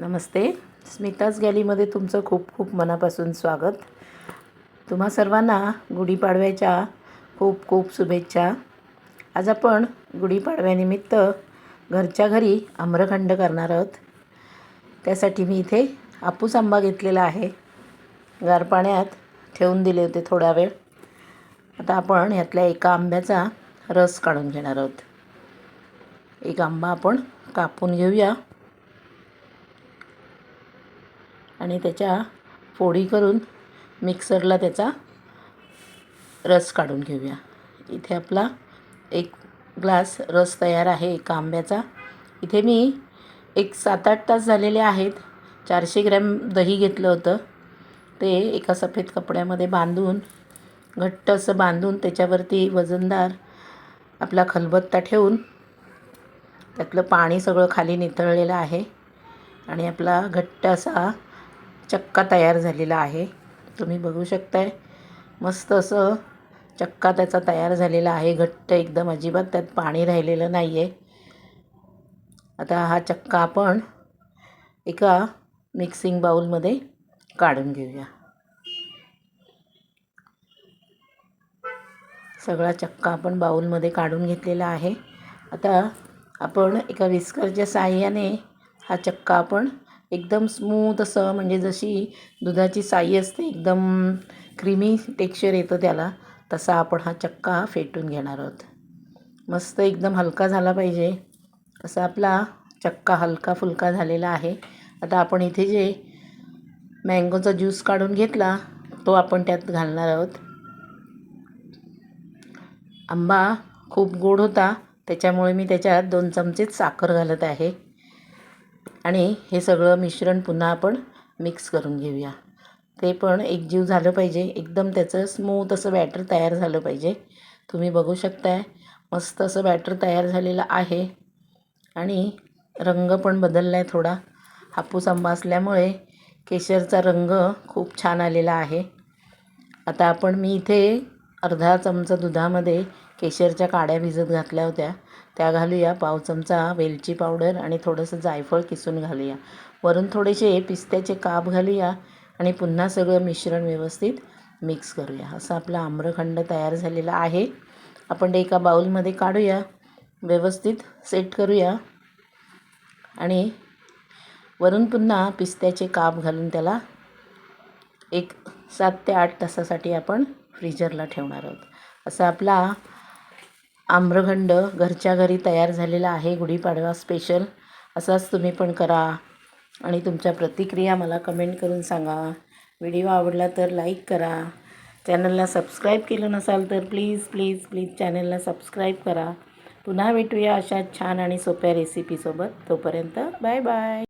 नमस्ते. स्मिताज गॅलीमध्ये तुमचं खूप खूप मनापासून स्वागत. तुम्हा सर्वांना गुढीपाडव्याच्या खूप खूप शुभेच्छा. आज आपण गुढीपाडव्यानिमित्त घरच्या घरी आम्रखंड करणार आहोत. त्यासाठी मी इथे हापूस आंबा घेतलेला आहे. गार पाण्यात ठेवून दिले होते थोडा वेळ. आता आपण ह्यातल्या एका आंब्याचा रस काढून घेणार आहोत. एक आंबा आपण कापून घेऊया. आणि त्याच्या फोडी करून मिक्सरला त्याचा रस काढून घेऊया. इथे आपला एक ग्लास रस तयार आहे एका आंब्याचा. इथे मी एक सात आठ तास झालेले आहेत. चारशे ग्रॅम दही घेतलं होतं. ते एका सफेद कपड्यामध्ये बांधून घट्ट असं बांधून त्याच्यावरती वजनदार आपला खलबत्ता ठेवून त्यातलं पाणी सगळं खाली नितळलेलं आहे. आणि आपला घट्ट असा चक्का तयार झालेला आहे. तुम्ही बघू शकताय. मस्त असं चक्का त्याचा तयार झालेला आहे. घट्ट एकदम अजिबात त्यात पाणी राहिलेलं नाही आहे आता हा चक्का आपण एका मिक्सिंग बाऊलमध्ये काढून घेऊया. सगळा चक्का आपण बाऊलमध्ये काढून घेतलेला आहे. आता आपण एका विस्करच्या साह्याने हा चक्का आपण एकदम स्मूथ असं म्हणजे जशी दुधाची साई असते एकदम क्रीमी टेक्स्चर येतं त्याला तसा आपण हा चक्का फेटून घेणार आहोत. मस्त एकदम हलका झाला पाहिजे. असा आपला चक्का हलका फुलका झालेला आहे. आता आपण इथे जे मँगोचा ज्यूस काढून घेतला तो आपण त्यात घालणार आहोत. आंबा खूप गोड होता त्याच्यामुळे मी त्याच्यात दोन चमचेच साखर घालत आहे. आणि हे सगळं मिश्रण पुन्हा आपण मिक्स करून घेऊया. ते पण एकजीव झालं पाहिजे. एकदम त्याचं स्मूथ असं बॅटर तयार झालं पाहिजे. तुम्ही बघू शकताय मस्त असं बॅटर तयार झालेलं आहे. आणि रंग पण बदलला आहे थोडा. हापूस आंबा असल्यामुळे केशरचा रंग खूप छान आलेला आहे. आता आपण मी इथे अर्धा चमचा दुधामध्ये केशरच्या काड्या भिजत घातल्या होत्या. त्या घालूया. पाव चमचा वेलची पावडर आणि थोडंसं जायफळ किसून घालूया. वरून थोडेसे पिस्त्याचे काप घालूया आणि पुन्हा सगळं मिश्रण व्यवस्थित मिक्स करूया. असं आपला आम्रखंड तयार झालेला आहे. आपण ते एका बाऊलमध्ये काढूया. व्यवस्थित सेट करूया. आणि वरून पुन्हा पिस्त्याचे काप घालून त्याला एक सात ते आठ तासासाठी आपण फ्रीजरला ठेवणार आहोत. असा आपला आम्रखंड घरच्या घरी तयार झालेला आहे. गुढीपाडवा स्पेशल असाच तुम्ही पण करा. आणि तुमच्या प्रतिक्रिया मला कमेंट करून सांगा. व्हिडिओ आवडला तर लाईक करा. चॅनलला सबस्क्राईब केलं नसाल तर प्लीज प्लीज प्लीज चॅनलला सबस्क्राईब करा. पुन्हा भेटूया अशा छान आणि सोप्या रेसिपीसोबत तोपर्यंत बाय बाय